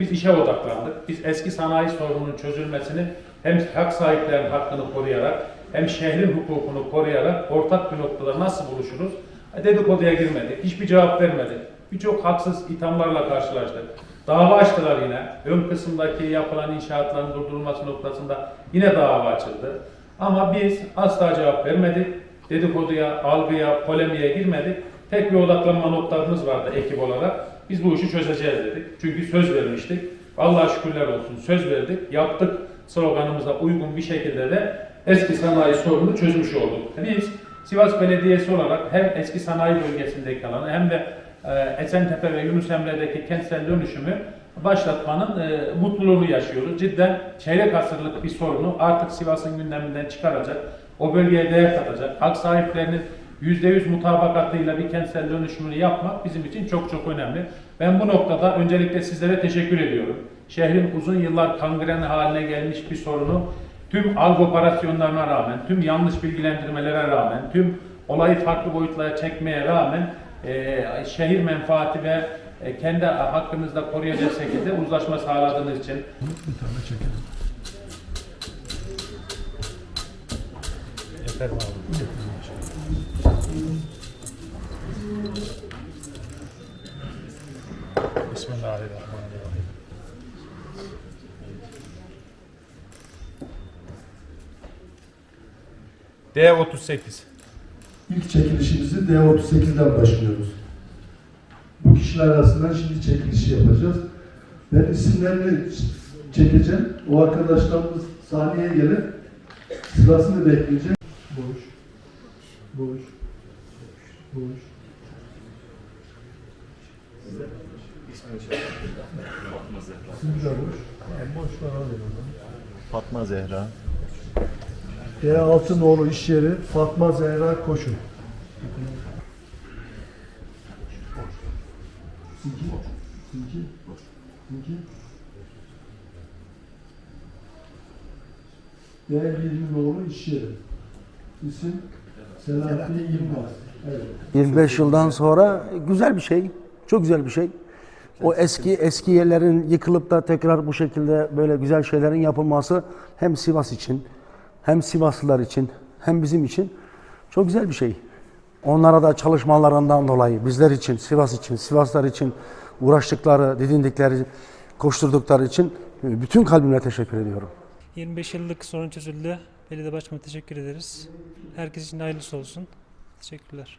Biz işe odaklandık. Biz eski sanayi sorununun çözülmesini hem hak sahiplerinin hakkını koruyarak hem şehrin hukukunu koruyarak ortak bir noktada nasıl buluşuruz? Dedikoduya girmedik. Hiçbir cevap vermedik. Birçok haksız ithamlarla karşılaştık. Dava açtılar yine. Ön kısımdaki yapılan inşaatların durdurulması noktasında yine dava açıldı. Ama biz asla cevap vermedik. Dedikoduya, algıya, polemiğe girmedik. Tek bir odaklanma noktamız vardı ekip olarak. Biz bu işi çözeceğiz dedik. Çünkü söz vermiştik. Vallahi şükürler olsun söz verdik, yaptık sloganımıza uygun bir şekilde de eski sanayi sorununu çözmüş olduk. Biz Sivas Belediyesi olarak hem eski sanayi bölgesindeki alanı hem de e, Esentepe ve Yunus Emre'deki kentsel dönüşümü başlatmanın e, mutluluğunu yaşıyoruz. Cidden çeyrek asırlık bir sorunu artık Sivas'ın gündeminden çıkaracak, o bölgeye değer katacak, hak sahiplerinin %100 mutabakatıyla bir kentsel dönüşümünü yapmak bizim için çok çok önemli. Ben bu noktada öncelikle sizlere teşekkür ediyorum. Şehrin uzun yıllar kangren haline gelmiş bir sorunu tüm algı operasyonlarına rağmen, tüm yanlış bilgilendirmelere rağmen, tüm olayı farklı boyutlara çekmeye rağmen e, şehir menfaati ve e, kendi hakkınızda koruyacak şekilde uzlaşma sağladığınız için Yeter abi. Bismillahirrahmanirrahim. D38. İlk çekilişimizi D38'den başlıyoruz. Bu kişiler arasından şimdi çekilişi yapacağız. Ben isimlerini çekeceğim. O arkadaşlarımız sahneye gelip sırasını bekleyecek. Boş, boş, boş. İsim de boş. Yani boş var alayım o zaman. Fatma Zehra. D Altınoğlu iş yeri Fatma Zehra Koşun. Sinki, sinki, sinki. D Yılmınoğlu iş yeri. İsim Selahattin Yılmaz. Evet. 25 yıldan sonra güzel bir şey. Çok güzel bir şey. O eski eski yerlerin yıkılıp da tekrar bu şekilde böyle güzel şeylerin yapılması hem Sivas için hem Sivaslılar için hem bizim için çok güzel bir şey. Onlara da çalışmalarından dolayı bizler için, Sivas için, Sivaslar için uğraştıkları, didindikleri, koşturdukları için bütün kalbimle teşekkür ediyorum. 25 yıllık sorun çözüldü. Belediye Başkanı'na teşekkür ederiz. Herkes için hayırlısı olsun. Teşekkürler.